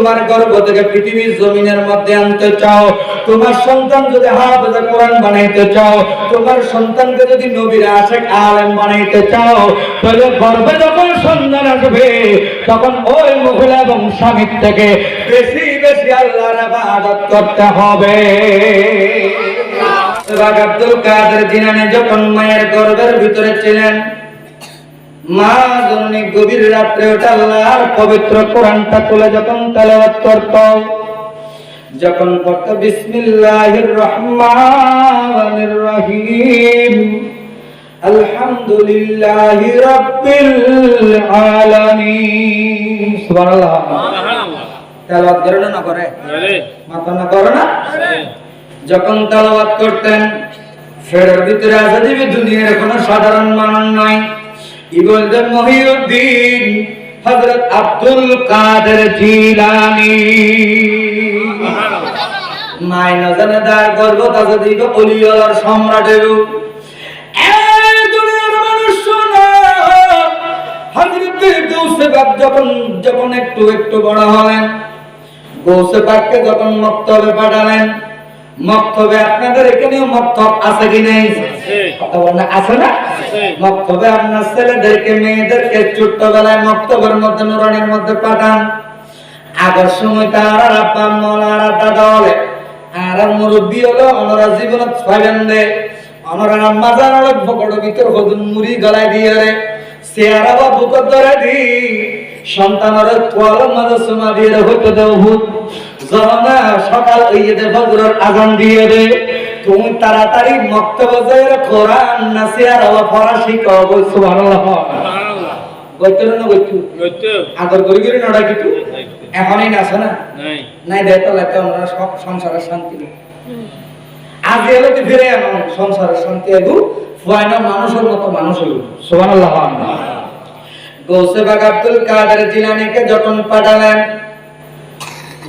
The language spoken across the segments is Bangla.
তোমার গর্ভ থেকে পৃথিবীর জমিনের মধ্যে আনতে চাও, তোমার সন্তান যদি হাফেজে কোরআন বানাইতে চাও, তোমার সন্তানকে যদি নবীর আশেক আলেম বানাইতে চাও, তাহলে গর্ভে যখন সন্তান আসবে, তখন ওই মহিলা এবং স্বামীর থেকে বেশি বেশি আল্লাহর ইবাদত করতে হবে। আব্দুল কাদের জিনানি যখন মায়ের গর্ভের ভিতরে ছিলেন মা জননী গভীর রাত্রে ওটা আল্লাহর পবিত্র কোরআনটা খুলে যখন তেলাওয়াত করত যখন পড়ত বিসমিল্লাহির রহমানির রহিম আলহামদুলিল্লাহি রাব্বিল আলামিন। সুবহানাল্লাহ। তেলাওয়াত করে না করে মাথা না করে না? যখন তেলাওয়াত করতেন ফেরের ভিতরে আছে দিবি দুনিয়ার কোনো সাধারণ মানুষ নয়। ই বলতেন মহিউদ্দিন, হযরত আব্দুল কাদের জিলানী। মাই না জানে তার গর্ব তাকে দিবে অলিয়ার সম্রাটের যখন যখন একটু একটু বড় হলেন গৌসে পাককে যখন মক্তবে পাঠালেন মক্তবে আপনাদের এখানেও মক্তব আছে কি নেই? কথা বলেন আছে না? মক্তবে আপনার ছেলেদেরকে মেয়েদেরকে ছোট্টবেলায় মক্তবের মধ্যে নুরানির মধ্যে পাঠান। আগের সময় তার আব্বা মল আর আর দাদা হলে আর মুরব্বী হলো ওনারা জীবনত পাইবেন দে। ওনারা মাজার অনেক বকড় ভিতর হদুন মুড়ি গলায় দিয়ে রে। চেয়ারা বা বুকর ধরে দি। সন্তানের তোয়াল মাঝে সোমা দিয়ে হইতে দেও ভূত যখন সকাল হইয়ে দে ফজরের আজান দিয়ে রে তুমি তাড়াতাড়ি মক্তব যাইরে কোরআন না চেয়ারা বা ফরাসি কব সুবহানাল্লাহ। গইতে না গইতু আগর করি করি নড়া কিছু এখনই নাছে না? নাই। দেয় তো লাগে আমরা সব সংসারের শান্তি। নেই আজ এলো তো ফিরে এমন সংসারের শান্তি এগু। মানুষের মতো মানুষ হইল। সুবহানাল্লাহ। গৌসে বাগ আব্দুল কাদের জিলানীকে যখন পাঠালেন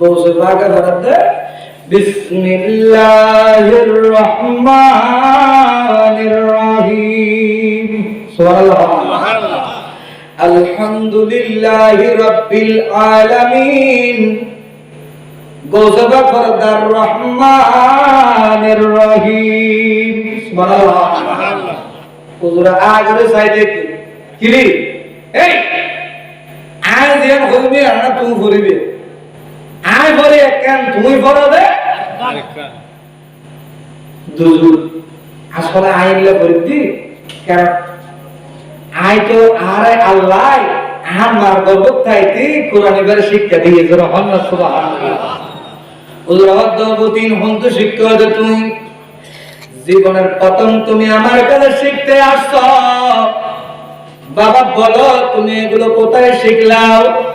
গৌসে পাকের হাতে বিসমিল্লাহির রহমানির রহিম সুবহানাল্লাহ। আলহামদুলিল্লাহি রাব্বিল আলামিন গৌসে পাক ফরদার রহমানির রহিম সুবহানাল্লাহ। সুবহানাল্লাহ। হুজুর আগরে সাইডে কিলি এই আজ এর হইবে আর আয় ভরে কেন তুমি আসলে আল্লাহ শিক্ষা দিয়েছে রহমান সুবহানাল্লাহ। উল্লাহদ্দিন হন্তু শিক্ষা দে তুমি জীবনের প্রথম তুমি আমার কাছে শিখতে আসছ। বাবা বলো, তুমি এগুলো কোথায় শিখলাও?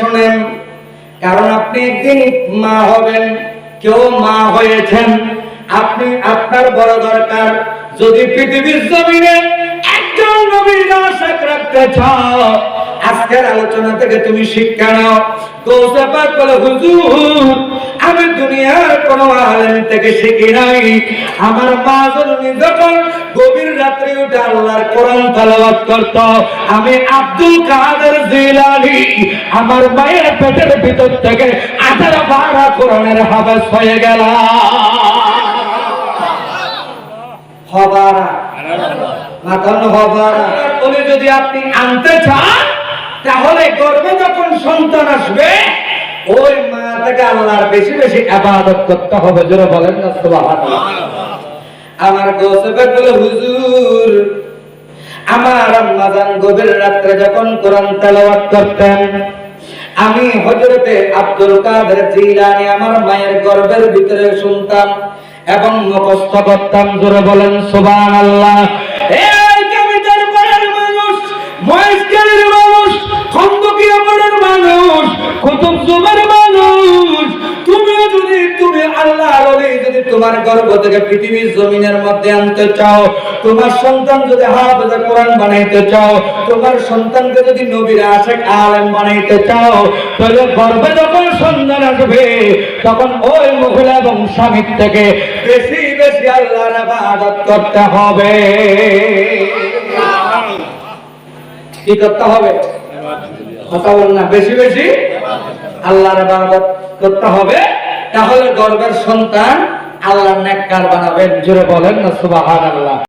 শোনেন, কারণ আপনি একদিন মা হবেন, কেউ মা হয়েছেন। আপনি আপনার বড় দরকার, যদি পৃথিবীর জমিনে একজন নবীর আশাক রাখতে চাও, আজকের আলোচনা থেকে তুমি শিক্ষা নাও। গৌসে পাক বলে, হুজুর আমি দুনিয়ার কোন আলেম থেকে শিখি নাই। আমার মা জননী যখন গভীর রাত্রে উঠে আল্লাহর কোরআন তেলাওয়াত করত, আমি আব্দুল কাদের জিলানী, আমার মায়ের পেটের ভিতর থেকে আঠারো বারা কোরআনের হাফেজ হয়ে গেলাম। হবারা। যদি আপনি আনতে চান, তাহলে গর্বে যখন সন্তান আসবে, ওই থেকে আল্লাহর বেশি বেশি আবাদত করতে হবে, জোরে বলেন না, সুবহানাল্লাহ। আমার গোসবে বলে, হুজুর, আমার আম্মাজান গভীর রাত্রে যখন কোরআন তেলাওয়াত করতেন, আমি হযরতে আব্দুল কাদের জিলানী আমার মায়ের গর্ভের ভিতরে শুনতাম এবং মুখস্থ করতাম, জোরে বলেন সুবান আল্লাহ খন্দকিয়া মানুষ কুতুব জুমের মানুষ। তুমিও যদি তুমি আল্লাহ বলে যদি তোমার গর্ভ থেকে পৃথিবীর জমিনের মধ্যে আনতে চাও তোমার সন্তান যদি হাফেজে কোরআন বানাইতে চাও তোমার সন্তানকে যদি নবীর আশেক আলেম বানাইতে চাও তাহলে গর্ভে যখন সন্তান আসবে তখন ওই মহিলা এবং স্বামীর থেকে বেশি বেশি আল্লাহর ইবাদত করতে হবে। কি করতে হবে? কথা বল না, বেশি বেশি। আল্লাহর ইবাদত করতে হবে। তাহলে গর্বের সন্তান আল্লাহ নেককার বানাবেন। জোরে বলেন না, সুবহানাল্লাহ।